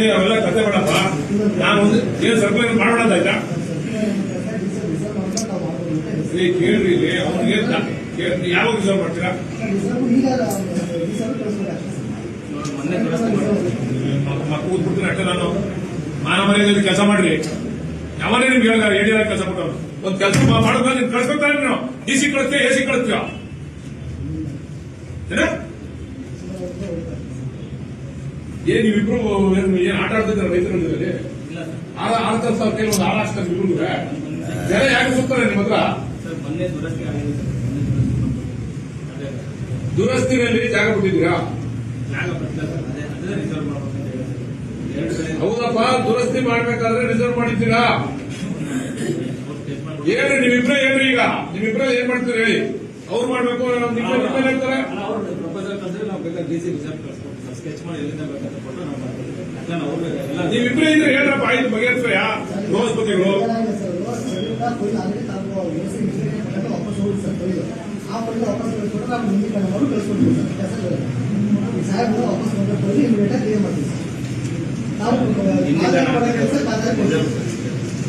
ಏ, ಅವೆಲ್ಲ ಕತೆ ಬೇಡಪ್ಪ. ನಾನು ಒಂದು ಏನ್ ಸರ್ಕಾರ ಮಾಡೋದಾಯ್ತಾ ಏ, ಕೇಳ್ರಿ ಇಲ್ಲಿ. ಅವ್ನಿಗೆ ಯಾವಾಗ ರಿಸರ್ವ್ ಮಾಡ್ತೀರಾ? ಮೊನ್ನೆ. ಕೂತ್ಬಿಡ್ತೀನಿ ಅಷ್ಟೇ ನಾನು. ಮಾನ ಮನೆಯಲ್ಲಿ ಕೆಲಸ ಮಾಡ್ರಿ. ಯಾವನೇ ನಿಮ್ಗೆ ಹೇಳಿದಾರೆ ಹೇಳಿದಾರೆ ಕೆಲಸ ಕೊಟ್ಟವ್ರು. ಒಂದ್ ಕೆಲಸ ಮಾಡೋದು ನೀವು ಕಳ್ಸ್ಕೊತಾರೆ ನೀವು. ಡಿ ಸಿ ಕಳಿಸ್ತೀಯ, ಎ ಸಿ ಕಳಿಸ್ತೀಯ? ಏನ ಇಬ್ರು ಏನ್ ಆಟ ಆಡ್ತಿದ್ರ ರೈತರ. ಆಳ ಆಡ್ತಾರೆ ಸರ್. ಕೈಲಿ ಒಂದು ಆಳ ಹಾಕ್ತಾರೆ ಇಬ್ರು ಜನ ಯಾಕೆ ಸುತ್ತಾರೆ ನಿಮ್ಮ ಹತ್ರ? ದುರಸ್ತಿನಲ್ಲಿ ಜಾಗ ಬಿಟ್ಟಿದ್ದೀರಾ? ಹೌದಪ್ಪ ದುರಸ್ತಿ ಮಾಡ್ಬೇಕಾದ್ರೆ ರಿಸರ್ವ್ ಮಾಡಿದ್ದೀರಾ? ಏನ್ರಿ ನೀವಿಬ್ರೇ ಏನ್ರಿ ಈಗ. ಇಬ್ರ ಏನ್ ಮಾಡ್ತೀರಿ ಹೇಳಿ. ಅವ್ರು ಮಾಡ್ಬೇಕು ನಮ್ ನಿಮ್ಮ ನಿಮ್ಮ ಮಾಡಿ ಎಲ್ಲಿಂದ ಬೇಕಂತ ಕೊಟ್ಟು ನಾವು ಬೇಕಾದ್ರೆ ಡಿ ಸಿ ರಿಸರ್ವ್ ಕಳಿಸ್ಕೊಡ್ತೀವಿ ಸ್ಕೆಚ್ ಮಾಡಿ ಎಲ್ಲಿಂದ ಬೇಕಂತ ಕೊಟ್ಟು ನಾವು ಮಾಡ್ಕೊಡ್ತೀವಿ ಯಾಕಂದ್ರೆ ಅವ್ರು ಎಲ್ಲ ನೀವಿಬ್ರೇ ಇದ್ರೆ ಹೇಳ್ರಪ್ಪ ಆಯ್ತು ಬಗೆಹರಿಸ್ರಯ ರೋಸ್ಪತಿಗಳು ಏ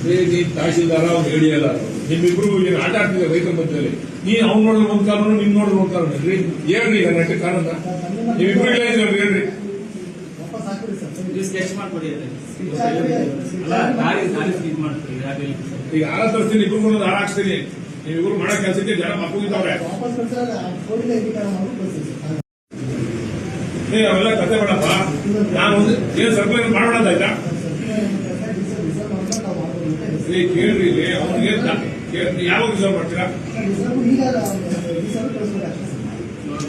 ನೀ ತಹಶೀಲ್ದಾರ ಅವ್ರು ಹೇಳಿ ಅಲ್ಲ ನಿಮ್ಮಿಬ್ರು ಏನು ಆಟ ಆಡ್ತಿದ್ದೆ ರೈತರ ಮಧ್ಯದಲ್ಲಿ? ನೀ ಅವ್ನು ನೋಡಿದ್ರೆ ಒಂದ್ ಕಾನೂನು ನಿಮ್ ನೋಡಿದ್ರೆ ಒಂದ್ ಕಾನೂನು ಹೇಳ್ರಿ ಹೇಳ್ರಿ ಈಗ ನಟ ಕಾನೂನ ನೀವಿಬ್ರು ಇಲ್ಲ ಇದ್ದೀರಲ್ಲ, ಹೇಳ್ರಿ. ಈಗ ಆರ ತರಿಸ್ತೀನಿ ಇಬ್ರು ಒಂದು ಹಾಳಾಗ್ತೀನಿ ನೀವಿಬ್ರು ಮಾಡೋ ಕೆಲಸಕ್ಕೆ ಜನ ಮಕ್ಕಳಿದ್ದಾವ್ರೆ. ಏ ಅವೆಲ್ಲ ಕತೆ ಬೇಡಪ್ಪ. ನಾನು ಒಂದು ಏನ್ ಸರ್ಕಾರ ಮಾಡೋದಾಯ್ತಾ ಏ ಕೇಳ್ರಿ ಯಾವಾಗ ರಿಸರ್ವ್ ಮಾಡ್ತೀರಾ?